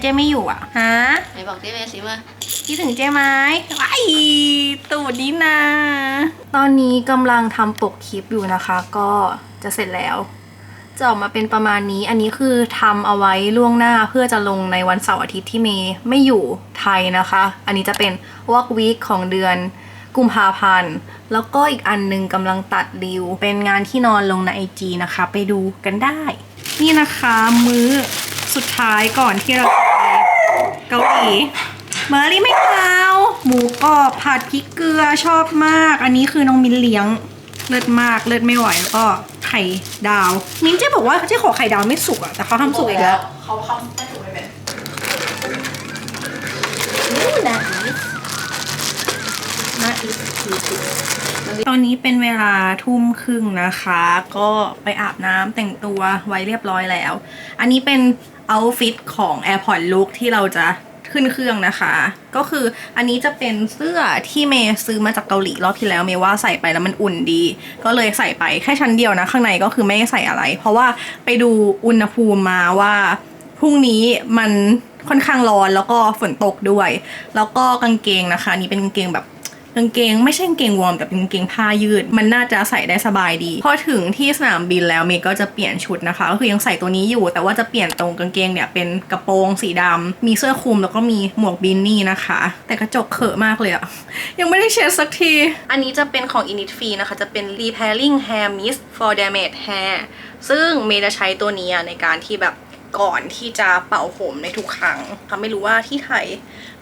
เจไหมเนี่ยเจไม่อยู่อะฮะไหนบอกได้ไหมสิว่าคิดถึงเจไหมไอ้ตูดนี้นะตอนนี้กำลังทำปกคลิปอยู่นะคะ ก็จะเสร็จแล้วจะออกมาเป็นประมาณนี้ อันนี้คือทำเอาไว้ล่วงหน้าเพื่อจะลงในวันเสาร์อาทิตย์ที่เมย์ไม่อยู่ไทยนะคะ อันนี้จะเป็นวอกวีคของเดือนกุมภาพันธ์ แล้วก็อีกอันหนึงกำลังตัดริว เป็นงานที่นอนลงในไอจีนะคะ ไปดูกันได้ นี่นะคะมื้อ สุดท้ายก่อนที่เราจะไปเกาหลีเมอรี่ไม่เท้าหมูกรอบผัดพริกเกลือชอบมาก อันนี้คือน้องมินเลี้ยงเลิศมากเลิศไม่ไหวแล้วก็ไข่ดาว มิ้นเจ๊บอกว่าเจ๊ขอไข่ดาวไม่สุกอะแต่เขาทำสุกอีกแล้วเขาทำไม่ถูกไม่เป็นนะนะตอนนี้เป็นเวลาทุ่มครึ่งนะคะ ก็ไปอาบน้ำแต่งตัวไว้เรียบร้อยแล้ว อันนี้เป็น เอาฟิตของ AirPod Look ที่เราจะขึ้นเครื่องนะคะ ก็คืออันนี้จะเป็นเสื้อที่เมย์ซื้อมาจากเกาหลีรอบที่แล้วเมย์ว่าใส่ไปแล้วมันอุ่นดี ก็เลยใส่ไปแค่ชั้นเดียวนะ ข้างในก็คือไม่ได้ใส่อะไร เพราะว่าไปดูอุณหภูมิมาว่าพรุ่งนี้มันค่อนข้างร้อนแล้วก็ฝนตกด้วย แล้วก็กางเกงนะคะ นี่เป็นกางเกงแบบ กางเกงไม่ใช่กางเกงวอร์มแต่เป็นกางเกงผ้ายืด มันน่าจะใส่ได้สบายดี พอถึงที่สนามบินแล้วเมย์ก็จะเปลี่ยนชุดนะคะ ก็คือยังใส่ตัวนี้อยู่ แต่ว่าจะเปลี่ยนตรงกางเกงเนี่ยเป็นกระโปรงสีดำมีเสื้อคลุมแล้วก็มีหมวกบินนี่นะคะ แต่กระจกเขอะมากเลยอะยังไม่ได้เช็ดสักที อันนี้จะเป็นของ Innisfree นะคะ จะเป็น repairing hair mist for damaged hair ซึ่งเมย์จะใช้ตัวนี้ในการที่แบบก่อนที่จะเป่าผมในทุกครั้งค่ะไม่รู้ว่าที่ไทย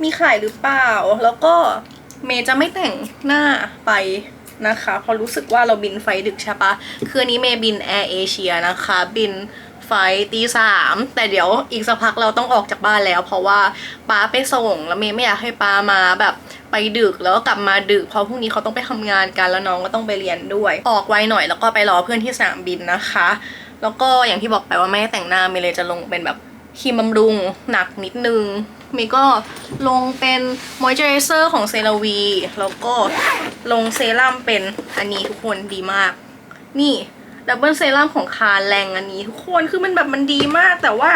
มีขายหรือเปล่า แล้วก็ เมย์จะไม่แต่งหน้าไปนะคะเพราะรู้สึกว่าเราบินไฟดึกใช่ปะคืออันนี้เมย์บินแอร์เอเชียนะคะ บินไฟตีสามแต่เดี๋ยวอีกสักพักเราต้องออกจากบ้านแล้ว เพราะว่าป้าไปส่งแล้วเมย์ไม่อยากให้ป้ามาแบบไปดึกแล้วก็กลับมาดึกเพราะพรุ่งนี้เขาต้องไปทำงานกันแล้วน้องก็ต้องไปเรียนด้วย ออกไวหน่อยแล้วก็ไปรอเพื่อนที่สนามบินนะคะ แล้วก็อย่างที่บอกไปว่าไม่ได้แต่งหน้าเมย์เลยจะลงเป็นแบบครีมบำรุงหนักนิดนึงเมย์ก็ลงเป็นมอยเจอไรเซอร์ของเซราวี แล้วก็ลงเซรั่มเป็นอันนี้ทุกคนดีมาก นี่ดับเบิลเซรั่มของคารแรงอันนี้ทุกคนคือมันแบบมันดีมากแต่ว่า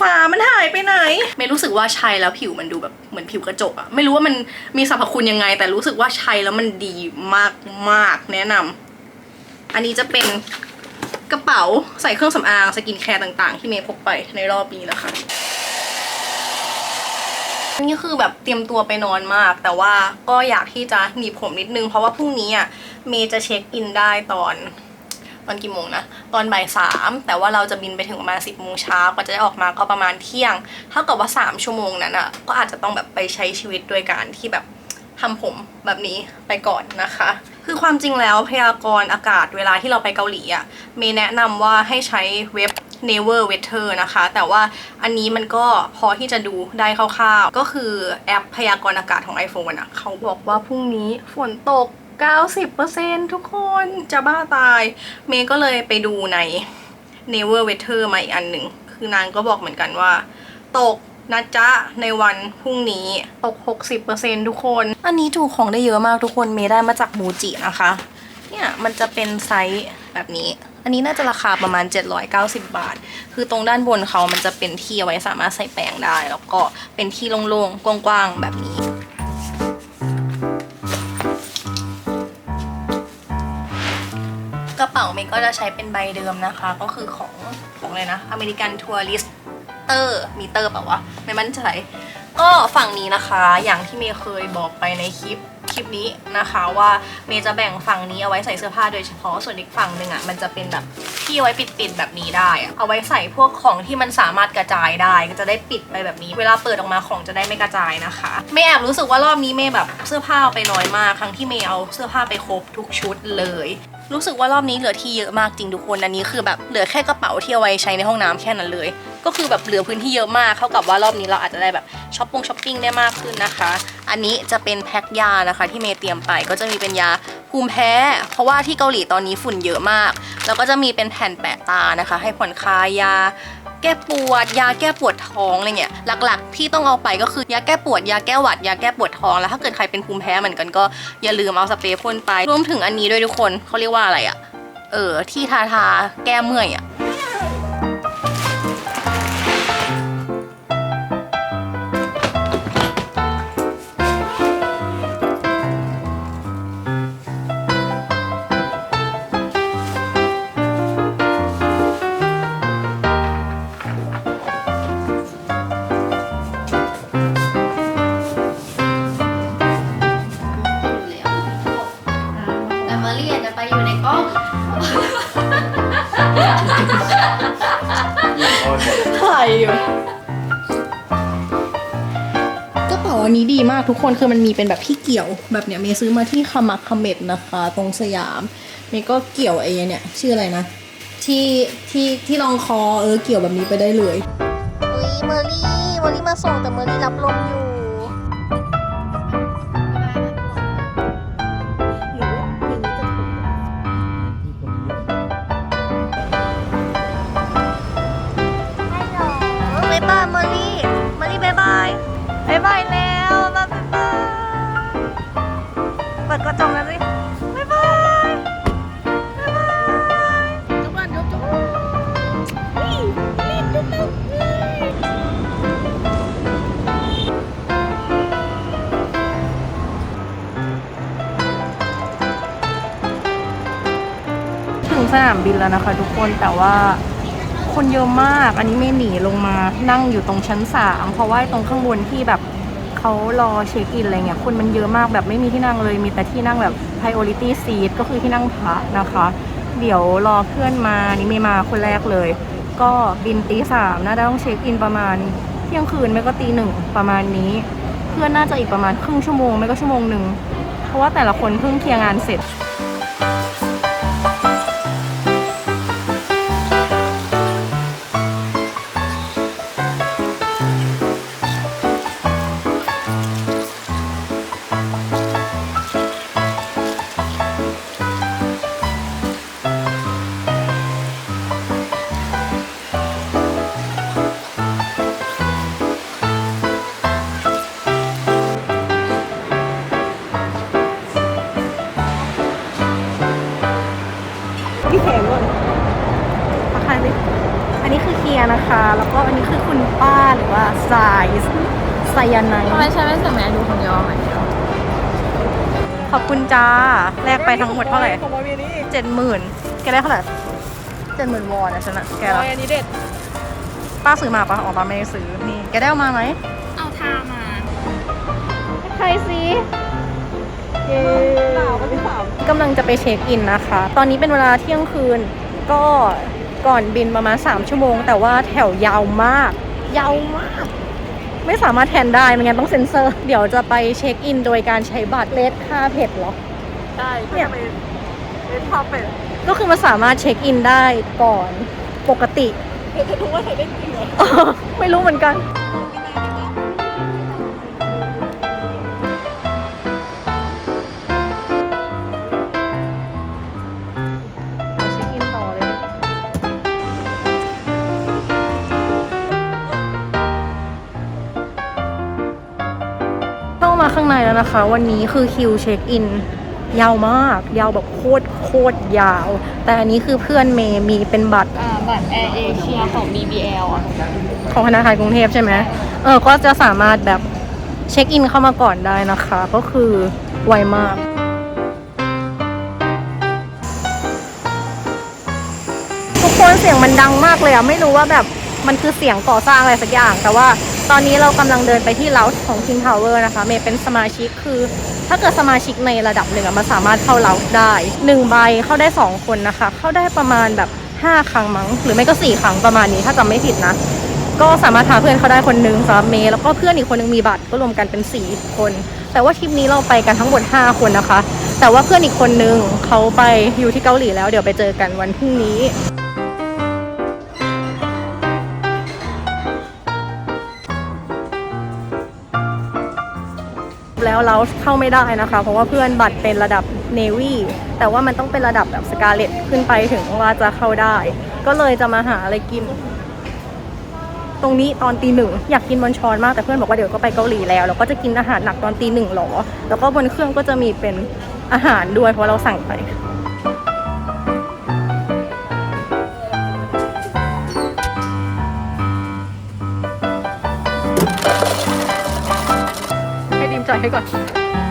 ฝามันหายไปไหนไม่รู้สึกว่าใช้แล้วผิวมันดูแบบเหมือนผิวกระจกอะไม่รู้ว่ามันมีสรรพคุณยังไง แต่รู้สึกว่าใช้แล้วมันดีมากมากๆแนะนำอันนี้จะเป็นกระเป๋าใส่เครื่องสำอางสกินแคร์ต่างๆ ที่เมย์พกไปในรอบนี้นะคะ นนี้คือแบบเตรียมตัวไปนอนมาก แต่ว่าก็อยากที่จะหนีบผมนิดนึง เพราะว่าพรุ่งนี้อะเมย์จะเช็คอินได้ตอนตอนกี่โมงนะ ตอนบ่ายสามแต่ว่าเราจะบินไปถึงประมาณสิบโมงเช้ากว่าจะได้ออกมาก็ประมาณเที่ยง เท่ากับว่าสามชั่วโมงนั้นอะก็อาจจะต้องแบบไปใช้ชีวิตด้วยการที่แบบทำผมแบบนี้ไปก่อนนะคะ คือความจริงแล้วพยากรณ์อากาศเวลาที่เราไปเกาหลีอะเมย์แนะนำว่าให้ใช้เว็บ Never Weather นะคะ แต่ว่าอันนี้มันก็พอที่จะดูได้คร่าวๆ ก็คือแอปพยากรณ์อากาศของ iPhone อะ่ะเขาบอกว่าพรุ่งนี้ฝนตก 90%ทุกคนจะบ้าตาย เมย์ก็เลยไปดูใน Never Weather มาอีกอันหนึ่ง คือนางก็บอกเหมือนกันว่า ตกนะจ๊ะ ในวันพรุ่งนี้ตก 60%ทุกคน อันนี้ถูกของได้เยอะมากทุกคน เมย์ได้มาจากมูจินะคะ เนี่ยมันจะเป็นไซส์แบบนี้ อันนี้น่าจะราคาประมาณ 790 บาท คือตรงด้านบนเขามันจะเป็นที่เอาไว้สามารถใส่แป้งได้ แล้วก็เป็นที่โล่งๆ กว้างๆ แบบนี้กระเป๋าเมย์ก็จะใช้เป็นใบเดิมนะคะ ก็คือของของเลยนะอเมริกันทัวริสเตอร์มีเตอร์เปล่าวะไม่มั่นใจ ก็ฝั่งนี้นะคะอย่างที่เมย์เคยบอกไปในคลิปคลิปนี้นะคะว่าเมย์จะแบ่งฝั่งนี้เอาไว้ใส่เสื้อผ้าโดยเฉพาะส่วนอีกฝั่งหนึ่งอะมันจะเป็นแบบที่เอาไว้ปิดๆแบบนี้ได้อะเอาไว้ใส่พวกของที่มันสามารถกระจายได้ก็จะได้ปิดไปแบบนี้ เวลาเปิดออกมาของจะได้ไม่กระจายนะคะเมย์แอบรู้สึกว่ารอบนี้เมย์แบบเสื้อผ้าไปน้อยมากครั้งที่เมย์เอาเสื้อผ้าไปครบทุกชุดเลย รู้สึกว่ารอบนี้เหลือที่เยอะมากจริงทุกคนอันนี้คือแบบเหลือแค่กระเป๋าที่เอาไว้ใช้ในห้องน้ำแค่นั้นเลย ก็คือแบบเหลือพื้นที่เยอะมากเท่ากับว่ารอบนี้เราอาจจะได้แบบช้อปปิ้งช้อปปิ้งได้มากขึ้นนะคะ อันนี้จะเป็นแพ็คยานะคะ ที่เมย์เตรียมไปก็จะมีเป็นยาภูมิแพ้ เพราะว่าที่เกาหลีตอนนี้ฝุ่นเยอะมาก แล้วก็จะมีเป็นแผ่นแปะตานะคะ ให้ผ่อนคลายยาแก้ปวด ยาแก้ปวดท้องอะไรเงี้ยหลักๆ ที่ต้องเอาไปก็คือยาแก้ปวด ยาแก้หวัด ยาแก้ปวดท้องแล้วถ้าเกิดใครเป็นภูมิแพ้เหมือนกันก็อย่าลืมเอาสเปรย์พ่นไปรวมถึงอันนี้ด้วยทุกคนเขาเรียกว่าอะไรอะเออที่ทาทาแก้เมื่อยอะ อันนี้ดีมากทุกคนคือมันมีเป็นแบบที่เกี่ยวแบบเนี้ยเมย์ซื้อมาที่คามักคาเมดนะคะ ตรงสยามเมย์ก็เกี่ยวไอ้เนี่ยชื่ออะไรนะ ที่ที่ที่รองคอเออเกี่ยวแบบนี้ไปได้เลยอุ้ยเมอรี่เมอรี่มาส่งแต่เมอรี่รับลมอยู่ บินแล้วนะคะ ทุกคนแต่ว่าคนเยอะมากอันนี้ไม่หนีลงมานั่งอยู่ตรงชั้นสามเพราะว่าตรงข้างบนที่แบบเขารอเช็คอินอะไรเงี้ยคนมันเยอะมากแบบไม่มีที่นั่งเลย มีแต่ที่นั่งแบบ priority seat ก็คือที่นั่งพระนะคะ เดี๋ยวรอเพื่อนมานี่ไม่มาคนแรกเลย ก็บินตีสามน่าจะต้องเช็คอินประมาณเที่ยงคืนไม่ก็ตีหนึ่งประมาณนี้ เพื่อนน่าจะอีกประมาณครึ่งชั่วโมงไม่ก็ชั่วโมงหนึ่งเพราะว่าแต่ละคนเพิ่งเคลียร์งานเสร็จ ป้าหรือว่าไซส์ไซยาไนทำไมฉันไม่ใส่แมสดูคนเดียวไหมเดียวขอบคุณจ้า แลกไปทั้งหมดเท่าไหร่ของมาเวียนี่เจ็ดหมื่นแกได้เท่าไหร่เจ็ดหมื่นวอนนะฉันอะแกร้ละอยอันนี้เด็ด ป้าซื้อมาปะออกมาไม่ได้ซื้อ นี่ แกได้เอามาไหม เอาทามา ใครสิเย้หนาวกันที่สามกำลังจะไปเช็คอินนะคะ ตอนนี้เป็นเวลาเที่ยงคืน ก็ก่อนบินประมาณ 3 ชั่วโมง แต่ว่าแถวยาวมาก ยาวมาก ไม่สามารถแทนได้ไม่งั้นต้องเซ็นเซอร์ เดี๋ยวจะไปเช็คอินโดยการใช้บัตรเลสค่าเผ็ดเหรอ ได้เนี่เนี่ยยเป็นพาเป็ดก็คือมันสามารถเช็คอินได้ก่อนปกติเธอจะรู้ว่าเธอได้จริงเหรอ ไม่รู้เหมือนกัน เข้ามาข้างในแล้วนะคะ วันนี้คือคิวเช็คอินยาวมาก ยาวแบบโคตรโคตรยาว แต่อันนี้คือเพื่อนเมย์มีเป็นบัตรอ่าบัตรแอร์เอเชียของ BBL อะของธนาคารกรุงเทพใช่ไหมเออก็จะสามารถแบบเช็คอินเข้ามาก่อนได้นะคะ ก็คือไวมากทุกคนเสียงมันดังมากเลยอะไม่รู้ว่าแบบมันคือเสียงก่อสร้างอะไรสักอย่างแต่ว่า ตอนนี้เรากำลังเดินไปที่เลาส์ของ King Power นะคะ เมย์เป็นสมาชิกคือ ถ้าเกิดสมาชิกในระดับหนึ่งมันสามารถเข้าเลาส์ได้หนึ่งใบเข้าได้สองคนนะคะ เข้าได้ประมาณแบบห้าครั้งมั้ง หรือไม่ก็สี่ครั้งประมาณนี้ถ้าจำไม่ผิดนะ ก็สามารถพาเพื่อนเขาได้คนนึงสำหรับเมย์แล้วก็เพื่อนอีกคนนึงมีบัตรก็รวมกันเป็น 4 คน แต่ว่าทริปนี้เราไปกันทั้งหมด 5 คนนะคะ แต่ว่าเพื่อนอีกคนนึงเขาไปอยู่ที่เกาหลีแล้วเดี๋ยวไปเจอกันวันพรุ่งนี้ แล้วเราเข้าไม่ได้นะคะ เพราะว่าเพื่อนบัตรเป็นระดับเนวีแต่ว่ามันต้องเป็นระดับแบบสกาเลตขึ้นไปถึงว่าจะเข้าได้ ก็เลยจะมาหาอะไรกิน ตรงนี้ตอนตีหนึ่งอยากกินบอนชอนมากแต่เพื่อนบอกว่าเดี๋ยวก็ไปเกาหลีแล้วแล้วก็จะกินอาหารหนักตอนตีหนึ่งหรอ แล้วก็บนเครื่องก็จะมีเป็นอาหารด้วยเพราะเราสั่งไป ให้ดิมจ่ายให้ก่อน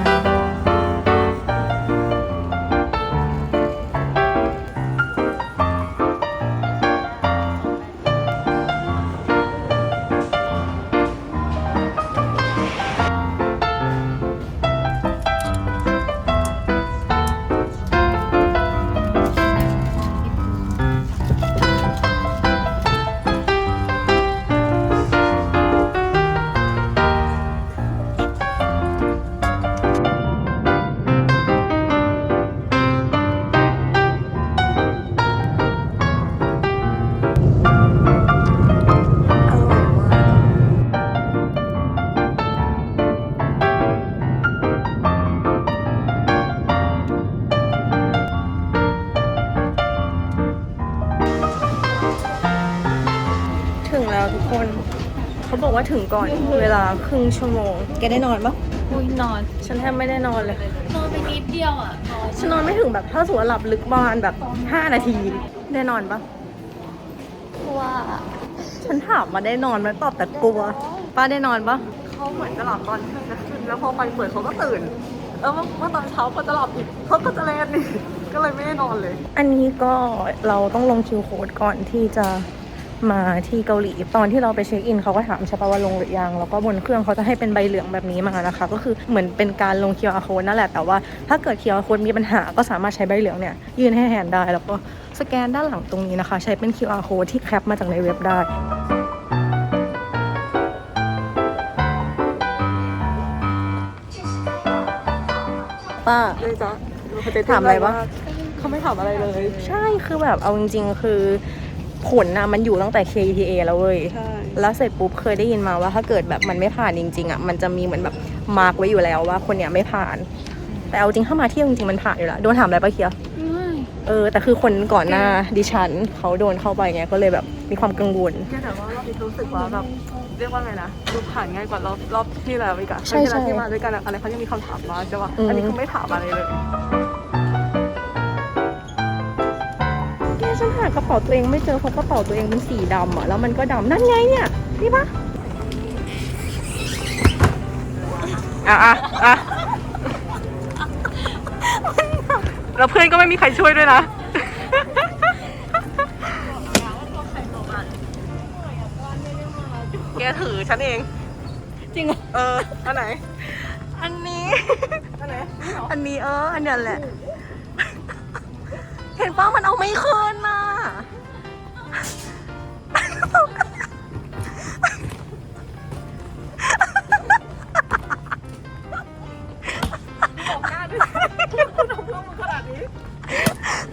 ถึงก่อนเวลาครึ่งชั่วโมง แกได้นอนปะอุ้ยนอน ฉันแทบไม่ได้นอนเลย นอนไปนิดเดียวอะนอนฉันนอนไม่ถึงแบบถ้าสมมติว่าหลับลึกประมาณแบบ 5 นาที ได้นอนปะเพราะว่าฉันถามมาได้นอนไหมตอบแต่กลัว ป้าได้นอนปะเขาเหมือนจะหลับตอนเที่ยงจะขึ้นแล้วพอไฟเปิดเขาก็ตื่นแล้วเมื่อตอนเช้าก็จะหลับอีกเขาก็จะเล่นอีกก็เลยไม่ได้นอนเลย อันนี้ก็เราต้องลงคิวโค้ดก่อนที่จะ มาที่เกาหลี ตอนที่เราไปเช็คอินเขาก็ถามใช่ปะว่าลงหรือยัง แล้วก็บนเครื่องเขาจะให้เป็นใบเหลืองแบบนี้มานะคะ ก็คือเหมือนเป็นการลง QR code นั่นแหละ แต่ว่าถ้าเกิด QR code มีปัญหาก็สามารถใช้ใบเหลืองเนี่ยยื่นให้แฮนได้ แล้วก็สแกนด้านหลังตรงนี้นะคะ ใช้เป็น QR code ที่แคปมาจากในเว็บได้ป้าเลยจ้ะถามอะไรวะเขาไม่ถามอะไรเลย ใช่คือแบบเอาจริงๆคือ ผลนะมันอยู่ตั้งแต่ KTA แล้วเว้ย ใช่ แล้วเสร็จปุ๊บเคยได้ยินมาว่าถ้าเกิดแบบมันไม่ผ่านจริงๆอะมันจะมีเหมือนแบบมาร์กไว้อยู่แล้วว่าคนเนี้ยไม่ผ่าน แต่เอาจริงถ้ามาเที่ยวจริงๆมันผ่านอยู่แล้วโดนถามอะไรปะเคียวไม่เออแต่คือคนก่อนหน้าดิฉันเขาโดนเข้าไปไงก็เลยแบบมีความกังวลแค่แต่ว่ารอบนี้รู้สึกว่าแบบเรียกว่าไงนะดูผ่านง่ายกว่ารอบรอบที่แล้วอีกอะใช่ครั้งที่แล้วใช่ที่มาด้วยกันอะอะไรเขายังมีคำถามมาใช่ป่ะอืม อันนี้คือไม่ถามอะไรเลย กระเป๋าตัวเองไม่เจอเพราะกระเป๋าตัวเองเป็นสีดำอะแล้วมันก็ดำนั่นไงเนี่ยนี่ปะอะอะอะแล้วเพื่อนก็ไม่มีใครช่วยด้วยนะ แกถือฉันเอง จริงเหรอเออ อันไหน อันนี้ อันไหน อันนี้เออ อันเนี้ยแหละ เห็นป้ามันเอาไม่คืน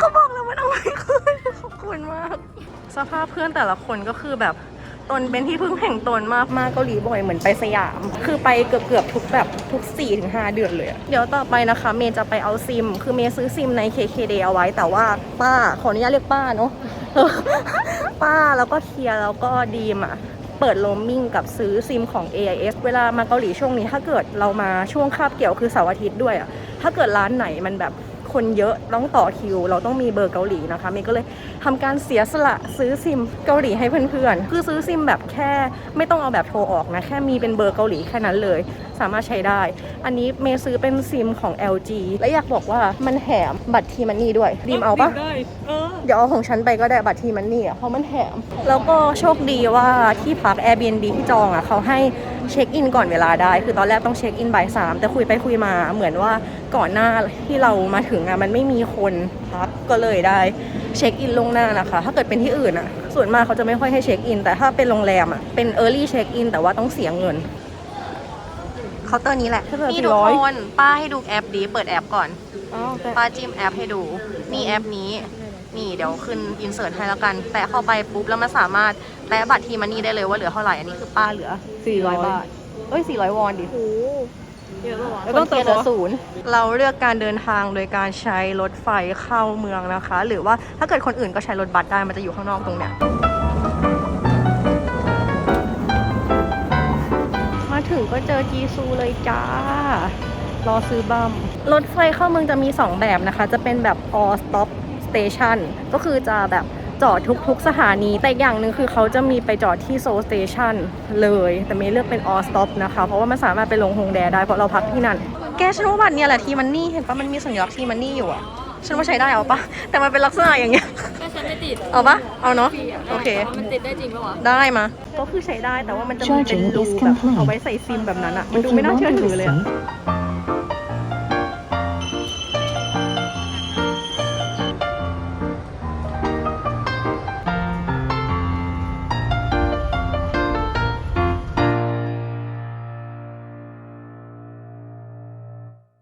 ก็บอกแล้วมันเอาไม่คืนขอบคุณมาก สภาพเพื่อนแต่ละคนก็คือแบบตนเป็นที่พึ่งแห่งตนมากมาเกาหลีบ่อยเหมือนไปสยาม คือไปเกือบเกือบๆทุกแบบทุก4-5เดือนเลย เดี๋ยวต่อไปนะคะ เมย์จะไปเอาซิม คือเมย์ซื้อซิมใน KKD เอาไว้ แต่ว่าป้าขออนุญาตเรียกป้าเนาะป้าแล้วก็เคียร์แล้วก็ดีมอะเปิดโรมมิ่งกับซื้อซิมของ AIS เวลามาเกาหลีช่วงนี้ ถ้าเกิดเรามาช่วงคาบเกี่ยวคือเสาร์อาทิตย์ด้วยอะถ้าเกิดร้านไหนมันแบบ คนเยอะต้องต่อคิว เราต้องมีเบอร์เกาหลีนะคะเมย์ก็เลยทำการเสียสละซื้อซิมเกาหลีให้เพื่อนๆ คือซื้อซิมแบบแค่ไม่ต้องเอาแบบโทรออกนะ แค่มีเป็นเบอร์เกาหลีแค่นั้นเลย สามารถใช้ได้ อันนี้เมย์ซื้อเป็นซิมของ LG และอยากบอกว่ามันแถมบัตรทีมันนี่ด้วยดีมเอาปะได้เออเดี๋ยวเอาของฉันไปก็ได้บัตรทีมันนี่อะเพราะมันแถมแล้วก็โชคดีว่าที่พัก Airbnb ที่จองอะเขาให้เช็คอินก่อนเวลาได้ คือตอนแรกต้องเช็คอินบ่ายสามแต่คุยไปคุยมาเหมือนว่าก่อนหน้าที่เรามาถึงอะมันไม่มีคนพักก็เลยได้เช็คอินลวงหน้านะคะ ถ้าเกิดเป็นที่อื่นอะส่วนมากเขาจะไม่ค่อยให้เช็คอิน แต่ถ้าเป็นโรงแรมอะเป็น Early Check in แต่ว่าต้องเสียเงินเคาน์เตอร์นี้แหละเคาน์เตอร์นี่ทุก400คนป้าให้ดูแอปดีเปิดแอปก่อนอ้าวแต่ป้าจิ้มแอปให้ดูนี่แอปนี้ นี่เดี๋ยวขึ้นอินเสิร์ตให้แล้วกันแตะเข้าไปปุ๊บแล้วมันสามารถแตะบัตรทีมันนี่ได้เลยว่าเหลือเท่าไหร่อันนี้คือป้าเหลือ 400 บาท เอ้ย 400 วอนดิ โอ้โหเยอะปะวะแล้วต้องเติมเหลือศูนย์เราเลือกการเดินทางโดยการใช้รถไฟเข้าเมืองนะคะ หรือว่าถ้าเกิดคนอื่นก็ใช้รถบัสได้มันจะอยู่ข้างนอกตรงเนี้ยมาถึงก็เจอจีซูเลยจ้ารอซื้อบัมรถไฟเข้าเมืองจะมี 2 แบบนะคะ จะเป็นแบบ all stop station ก็คือจะแบบจอดทุกๆสถานี แต่อย่างหนึ่งคือเขาจะมีไปจอดที่โซลสเตชันเลย แต่ไม่เลือกเป็น all stop นะคะ เพราะว่ามันสามารถไปลงฮงแดได้เพราะเราพักที่นั่น แกฉันว่าบัตรเนี่ยแหละทีมันนี่เห็นปะมันมีสัญลักษณ์ทีมันนี่อยู่อะฉันว่าใช้ได้เอาปะแต่มันเป็นลักษณะอย่างเงี้ยก็ฉันไม่ติดเอาปะเอาเนาะโอเคแต่ว่ามันติดได้จริงปะวะได้มาก็คือใช้ได้แต่ว่ามันจะมีเป็นรูแบบเอาไว้ใส่ซิมแบบนั้นอะมันดูไม่น่าเชื่อถือเลยอะ